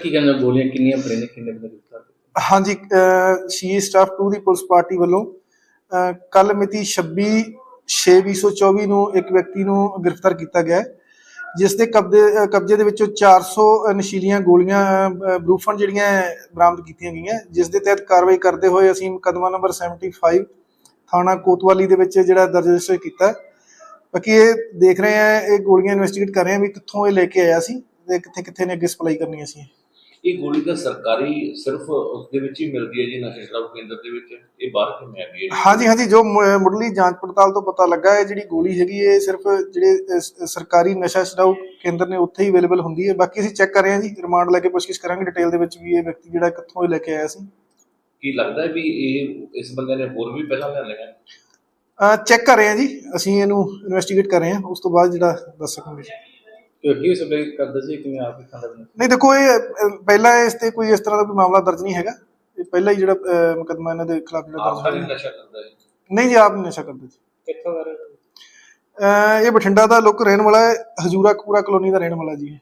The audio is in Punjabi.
ਕੀ ਕਹਿੰਦੇ ਗੋਲੀਆਂ ਕਿੰਨੀਆਂ ਫੜੇ ਕਿੰਨੇ ਬੰਦੇ ਗ੍ਰਿਫਤਾਰ ਹਾਂਜੀ ਸੀ ਸਟਾਫ 2 ਦੀ ਪੁਲਿਸ ਪਾਰਟੀ ਵੱਲੋਂ ਕੱਲ ਮਿਤੀ 26 6/2024 ਨੂੰ ਇੱਕ ਵਿਅਕਤੀ ਨੂੰ ਗ੍ਰਿਫਤਾਰ ਕੀਤਾ ਗਿਆ ਜਿਸ ਦੇ ਕਬਜ਼ੇ ਕਬਜ਼ੇ ਦੇ ਵਿੱਚੋਂ 400 ਨਸ਼ੀਲੀਆਂ ਗੋਲੀਆਂ ਅਹ, ਬਰੂਫਨ ਜਿਹੜੀਆਂ ਬਰਾਮਦ ਕੀਤੀਆਂ ਗਈਆਂ ਜਿਸ ਦੇ ਤਹਿਤ ਕਾਰਵਾਈ ਕਰਦੇ ਹੋਏ ਅਸੀਂ ਮੁਕੱਦਮਾ ਨੰਬਰ 75 ਥਾਣਾ ਕੋਤਵਾਲੀ ਦੇ ਵਿੱਚ ਜਿਹੜਾ ਦਰਜ ਰਜਿਸਟਰ ਕੀਤਾ ਬਾਕੀ ਇਹ ਦੇਖ ਰਹੇ ਆ ਇਹ ਗੋਲੀਆਂ ਇਨਵੈਸਟੀਗੇਟ ਕਰ ਰਹੇ ਆ ਵੀ ਕਿੱਥੋਂ ਇਹ ਲੈ ਕੇ ਆਇਆ ਸੀ ਤੇ ਕਿੱਥੇ ਕਿੱਥੇ ਨੇ ਅੱਗੇ ਸਪਲਾਈ ਕਰਨੀ ਸੀ ਇਹ ਗੋਲੀ ਤਾਂ ਸਰਕਾਰੀ ਸਿਰਫ ਉਸ ਦੇ ਵਿੱਚ ਹੀ ਮਿਲਦੀ ਹੈ ਜੀ ਨਸ਼ਾ ਛੁਡਾਊ ਕੇਂਦਰ ਦੇ ਵਿੱਚ। ਇਹ ਬਾਹਰ ਕਿਵੇਂ ਆ ਗਈ ਹੈ ਹਾਂਜੀ ਹਾਂਜੀ ਜੋ ਮੁੱਢਲੀ ਜਾਂਚ ਪੜਤਾਲ ਤੋਂ ਪਤਾ ਲੱਗਾ ਹੈ ਜਿਹੜੀ ਗੋਲੀ ਹੈਗੀ ਇਹ ਸਿਰਫ ਜਿਹੜੇ ਸਰਕਾਰੀ ਨਸ਼ਾ ਛਡਾਊ ਕੇਂਦਰ ਨੇ ਉੱਥੇ ਹੀ ਅਵੇਲੇਬਲ ਹੁੰਦੀ ਹੈ। ਬਾਕੀ ਅਸੀਂ ਚੈੱਕ ਕਰ ਰਹੇ ਹਾਂ ਜੀ ਰਿਮਾਂਡ ਲੈ ਕੇ ਪੁੱਛਗਿੱਛ ਕਰਾਂਗੇ ਡਿਟੇਲ ਦੇ ਵਿੱਚ ਵੀ ਇਹ ਵਿਅਕਤੀ ਜਿਹੜਾ ਕਿੱਥੋਂ ਲੈ ਕੇ ਆਇਆ ਸੀ। ਕੀ ਲੱਗਦਾ ਹੈ ਵੀ ਇਹ ਇਸ ਬੰਦੇ ਨੇ ਹੋਰ ਵੀ ਪਹਿਲਾਂ ਲੈ ਲਿਆ? ਚੈੱਕ ਕਰ ਰਹੇ ਹਾਂ ਜੀ ਅਸੀਂ ਇਹਨੂੰ ਇਨਵੈਸਟੀਗੇਟ ਕਰ ਰਹੇ ਹਾਂ ਉਸ ਤੋਂ ਬਾਅਦ ਜਿਹੜਾ ਦੱਸ ਸਕਾਂਗੇ ਕਿ ਅੱਗੇ ਸਪਲਾਈ ਕਰਦੇ ਸੀ ਕਿਵੇਂ ਆਪ ਹੀ ਖਾਂਦਾ ਬੰਦਾ ਨਹੀਂ ਦੇਖੋ ਇਹ ਅਹ, ਪਹਿਲਾਂ ਇਸ ਤੇ ਕੋਈ ਇਸ ਤਰ੍ਹਾਂ ਦਾ ਕੋਈ ਮਾਮਲਾ ਦਰਜ ਨਹੀਂ ਹੈਗਾ। ਇਹ ਪਹਿਲਾਂ ਹੀ ਜਿਹੜਾ ਅਹ, ਮੁਕੱਦਮਾ ਇਹਨਾਂ ਦੇ ਖਿਲਾਫ ਜਿਹੜਾ ਆਪ ਦਰਜ ਹੋਇਆ। ਨਸ਼ਾ ਕਰਦਾ ਹੈ। ਨਹੀਂ ਜੀ ਆਪ ਨਸ਼ਾ ਕਰਦੇ ਕਿੱਥੋਂ ਕਰ ਅਹ, ਇਹ ਬਠਿੰਡਾ ਦਾ ਲੋਕ ਰਹਿਣ ਵਾਲਾ ਹੈ। ਹਜੂਰਾ ਕਪੂਰਾ ਕਲੋਨੀ ਦਾ ਰਹਿਣ ਵਾਲਾ ਜੀ ਇਹ।